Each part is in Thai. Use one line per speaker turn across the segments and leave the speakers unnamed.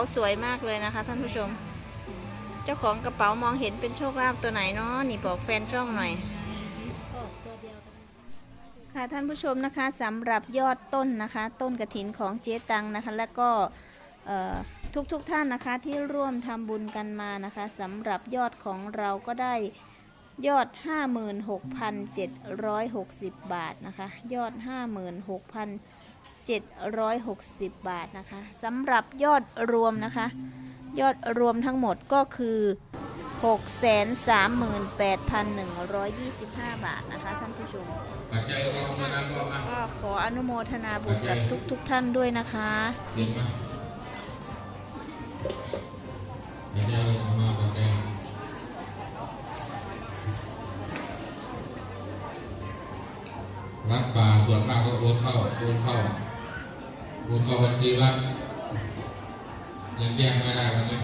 าสวยมากเลยนะคะ ท่านผู้ชม เจ้าของกระเป๋ามองเห็นเป็นโชคลาภตัวไหนเนาะนี่บอกแฟนช่องหน่อยค่ะท่านผู้ชมนะคะสำหรับยอดต้นนะคะ ต้นกระถินของเจ๊ตังนะคะ และก็ทุกทุกๆท่านนะคะที่ร่วมทำบุญกันมานะคะสำหรับยอดของเราก็ได้ ยอด 56,760 บาทนะคะ ยอด 56,760 บาทนะคะสำหรับยอดรวมนะคะ ยอดรวมทั้งหมดก็คือ 638,125 บาทนะคะท่านผู้ชม
ก็มานั้นก็ม
ก็ขออนุโมทนาบุญกับทุกๆทท่านด้วยนะคะ
นเข้าโอนเข้าบัญชีวัดยังแยกไม่ได้วันนี้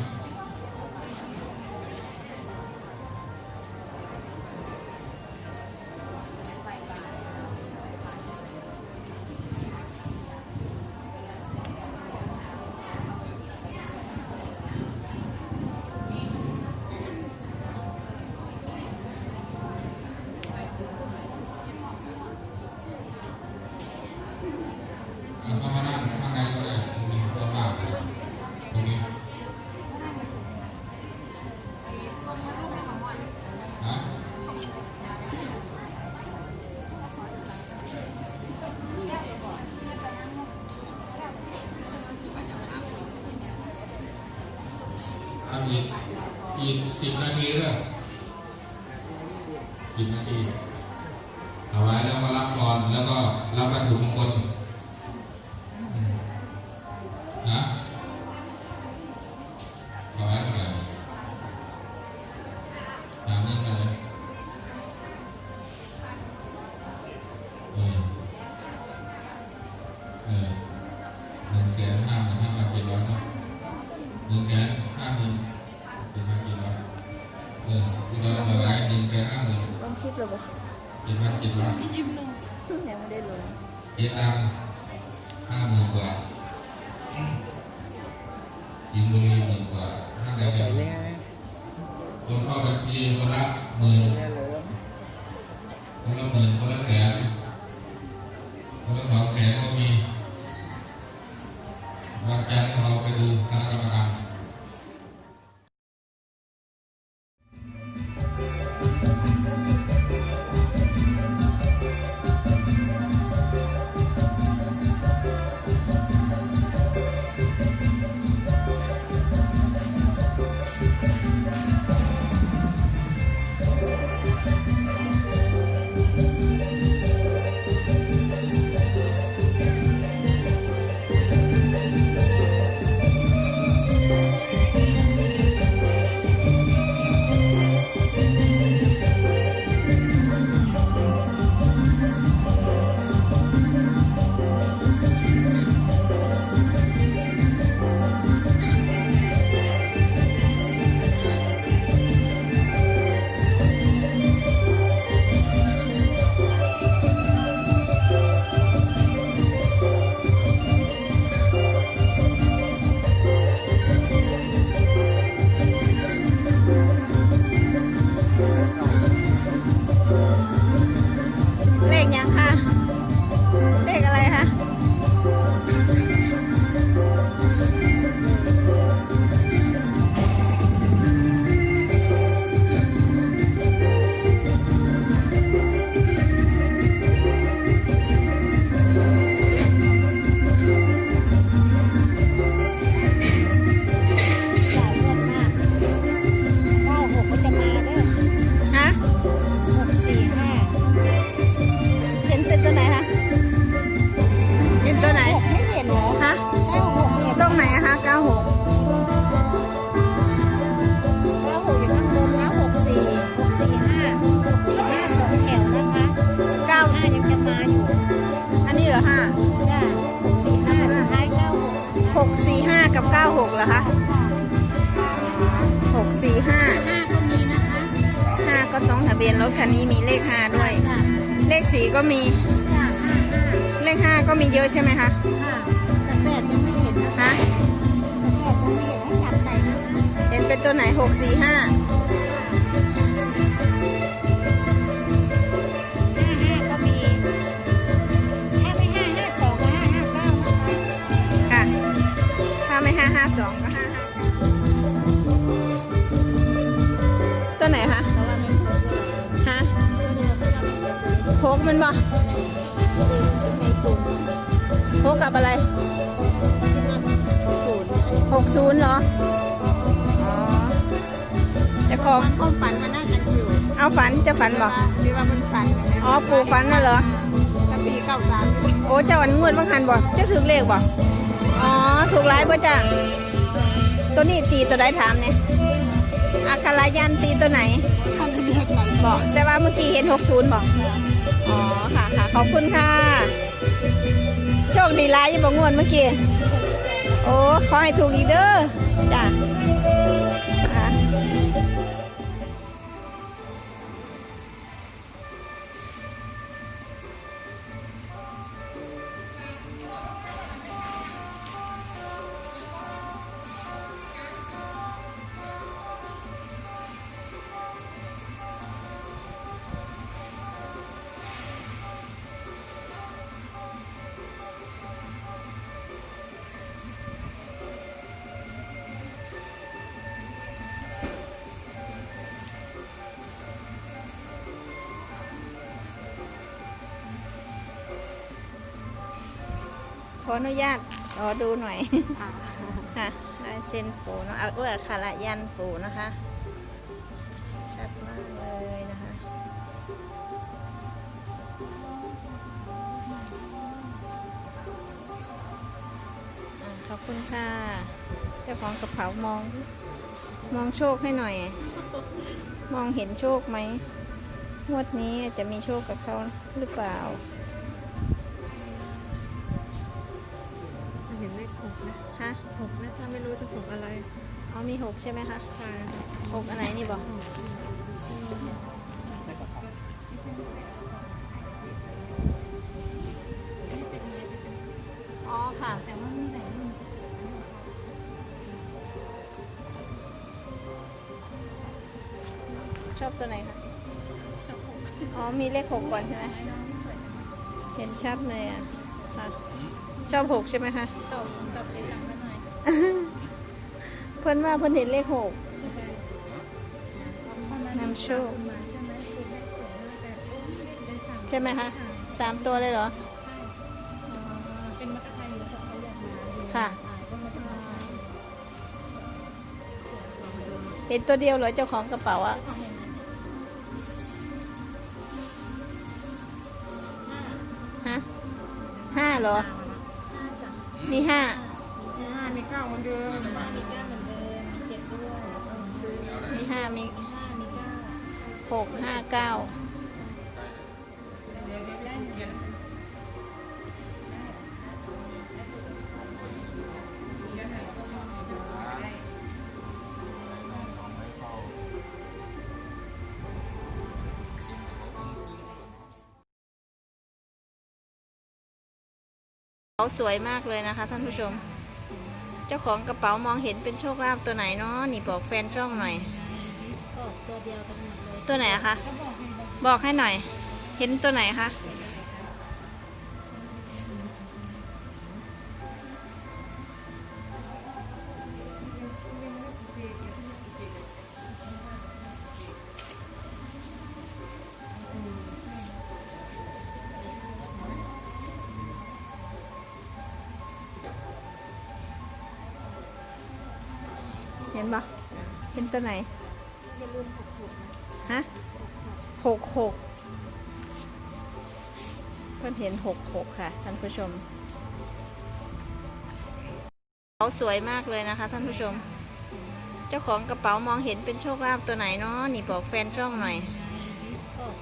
ลงคลิ
ปเลยบ่
เจ็ดพันเจ็ดร้อย
ยังไม่ได้ลง
เจ็ดอังห้าหมื่นกว่ายิงบุรีหมื่นกว่าท่านใด
ไป
เนี่ย
เนี่ย
คนเข้าบัญชีคนละหมื่น
เนี่ยเลย
คนละหมื่นคนละแสนคนละสองแสนก็มีวันจันทร์เราไปดู
ห
กหกสี่ห้ากั
บเก้าหกเหรอคะหกสี่ห้า
ห้าก็มีนะคะ
ห้าก็ต้องทะเบียนรถคันนี้มีเลขห้าด้วย
จ้า
เลขสี่ก็มี
จ้าห้าห้า
เลขห้าก็มีเยอะใช่ไหมคะ
ห้าแต่แปดยังไม่เห็นนะคะ
ฮะ
แต่แปดยังไม่เห็น
เป็นตัวไหนหกสี่ห้า
หกศูนย์
เหรอ อ๋อเจะของ
ความฝันมันน่าจะอยู่
เอาฝันจะฝันบ่
ที่ว่ามันฝัน
อ๋อปู่ฝันน่ะเหรอ
ถ้าปีเข้าสาม
โอ้เจ้าอันงวดบางหันบ่เจ้าถึงเลขบ่อ๋อ ถูกหลายบ่จ้ะตัวนี้ตีตัวใดถามเนี่ยอัครายันตีตัวไหน
ท่านเรียกไหน
บอกแต่ว่าเมื่อกี้เห็น 60 บอก อ๋อ ค่ะค่ะ ขอบคุณค่ะ โชคดีร้ายอยังบอกงวดเมื่อกี้ โอ้ขอให้ถูกอีกเด้อจ้ะ ขออนุญาตขอดูหน่อย ค่ะลายเซ็นปูเนาะเอาเออคาระยันปูนะคะ ชัดมากเลยนะคะอะขอบคุณค่ะ เจ้าของกระเป๋ามอง มองโชคให้หน่อย มองเห็นโชคไหมงวดนี้จะมีโชคกับเขาหรือเปล่า
ห็นเลขหกนะ
ฮะ
หกนะจ๊ะไม่รู้จะหกอะไร
อ๋อมีหกใช่ไหมคะ
ใช่ค่ะ
หกอันไหนนี่บอกอ๋อค่ะ
แต่ว่าไม่ได้รุ่น
ชอบตัวไหนคะอ๋อมีเลขหกก่อนใช่ไหมเห็นชัดเลยอะค่ะ ชอบหกใช่ไหมคะ
ตอบตอบเลยตังค์หน่อย
เพิ่นว่าเพิ่นเห็นเลขหกนำโชค
มาใช่ไหมคือได้สวยมากแต่ได้สาม
ใช่ไหมคะสามตัวเลยเหรอ
เป็นมัคคไทยอยู่แล้วเขาอยากมาดู
ค่ะ
อ่าก็มาทำงาน
เห็นตัวเดียวเหรอเจ้าของกระเป๋าอะ
ของอย่างนั้น
ฮะห้าเหรอ
ห้าจัง
มีห้า
มีห้ามีเก้าเหมือนเดิม
มีเก้าเหมือนเดิมมีเจ็ดด้วย
มีห้ามี
ห้ามีเก้า
หกห้าเก้า เขาสวยมากเลยนะคะ ท่านผู้ชม เจ้าของกระเป๋ามองเห็นเป็นโชคลาภตัวไหนเนาะนี่บอกแฟนช่องหน่อย
ก็ตัวเดียวกันหมดเลย
ตัวไหนอะคะ
ก็บอกให้บอก
บอกให้หน่อย เห็นตัวไหนคะ นปะเห็นตัวไหนฮะหกหกเพื่อนเห็นหกหกค่ะ ท่านผู้ชมเขาสวยมากเลยนะคะ ท่านผู้ชม เจ้าของกระเป๋ามองเห็นเป็นโชคลาภตัวไหนเนาะนี่บอกแฟนช่องหน่อย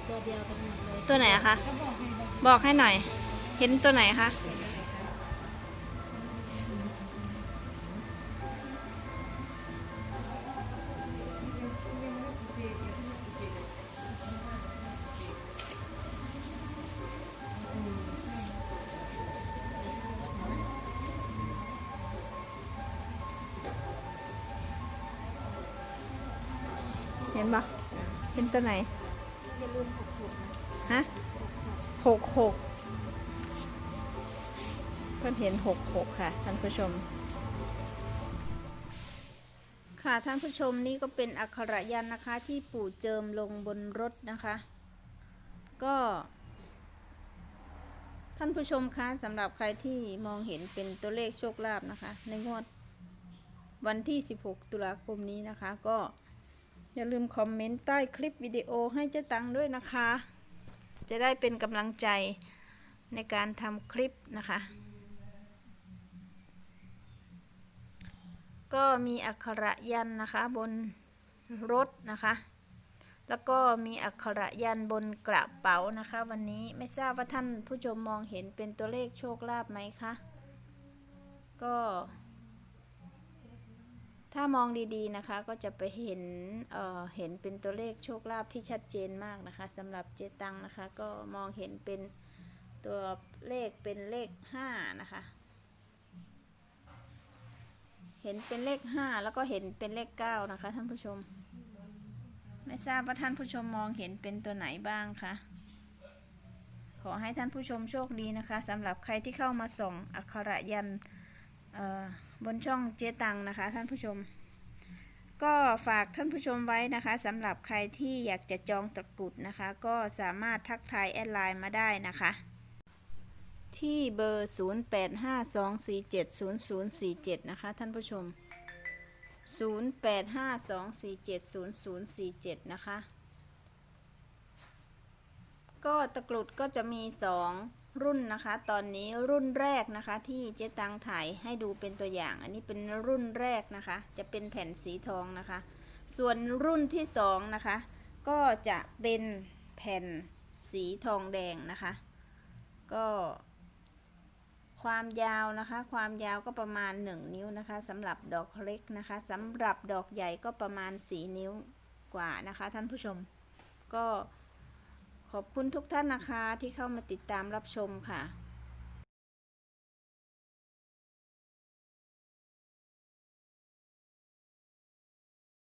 ตัวเดียวกันหมดเลย
ตัวไหนอะคะ
บอกให้บอก
บอกให้หน่อย เห็นตัวไหนคะ นปะเห็นตัวไหนฮะหกหกเพื่อนเห็นหกหกค่ะ ท่านผู้ชม ค่ะ ท่านผู้ชมนี่ก็เป็นอักขระยันนะคะ ที่ปู่เจิมลงบนรถนะคะ ก็ ท่านผู้ชมคะสำหรับใครที่มองเห็นเป็นตัวเลขโชคลาภนะคะ ในงวดวันที่ 16 ตุลาคมนี้นะคะก็ อย่าลืมคอมเมนต์ใต้คลิปวิดีโอให้เจ๊ตังด้วยนะคะ จะได้เป็นกำลังใจในการทำคลิปนะคะ ก็มีอักขระยันนะคะบนรถนะคะ แล้วก็มีอักขระยันบนกระเป๋านะคะ วันนี้ไม่ทราบว่าท่านผู้ชมมองเห็นเป็นตัวเลขโชคลาภไหมคะ ก็ามองดีๆนะคะ ก็จะไปเห็นเอ่อเห็นเป็นตัวเลขโชคลาภที่ชัดเจนมากนะคะสำหรับเจตังนะคะ ก็มองเห็นเป็นตัวเลขเป็นเลขห้านะคะ เห็นเป็นเลขห้าแล้วก็เห็นเป็นเลขเก้านะคะ ท่านผู้ชม ไม่ทราบว่าท่านผู้ชมมองเห็นเป็นตัวไหนบ้างคะขอให้ท่านผู้ชมโชคดีนะคะสำหรับใครที่เข้ามาส่องอักขระยันเอ่อ บนช่องเจตังนะคะ ท่านผู้ชม ก็ฝากท่านผู้ชมไว้นะคะสำหรับใครที่อยากจะจองตะกรุดนะคะ ก็สามารถทักทายแอดไลน์มาได้นะคะ ที่เบอร์ 0852470047 นะคะ ท่านผู้ชม 0852470047 นะคะ ก็ตะกรุดก็จะมี 2 รุ่นนะคะ ตอนนี้รุ่นแรกนะคะที่เจ๊ตังถ่ายให้ดูเป็นตัวอย่าง อันนี้เป็นรุ่นแรกนะคะ จะเป็นแผ่นสีทองนะคะ ส่วนรุ่นที่2นะคะ ก็จะเป็นแผ่นสีทองแดงนะคะ ก็ความยาวนะคะ ความยาวก็ประมาณ 1 นิ้วนะคะสำหรับดอกเล็กนะคะสำหรับดอกใหญ่ก็ประมาณ 4 นิ้วกว่านะคะ ท่านผู้ชม ก็ ขอบคุณทุกท่านนะคะที่เข้ามาติดตามรับชมค่ะ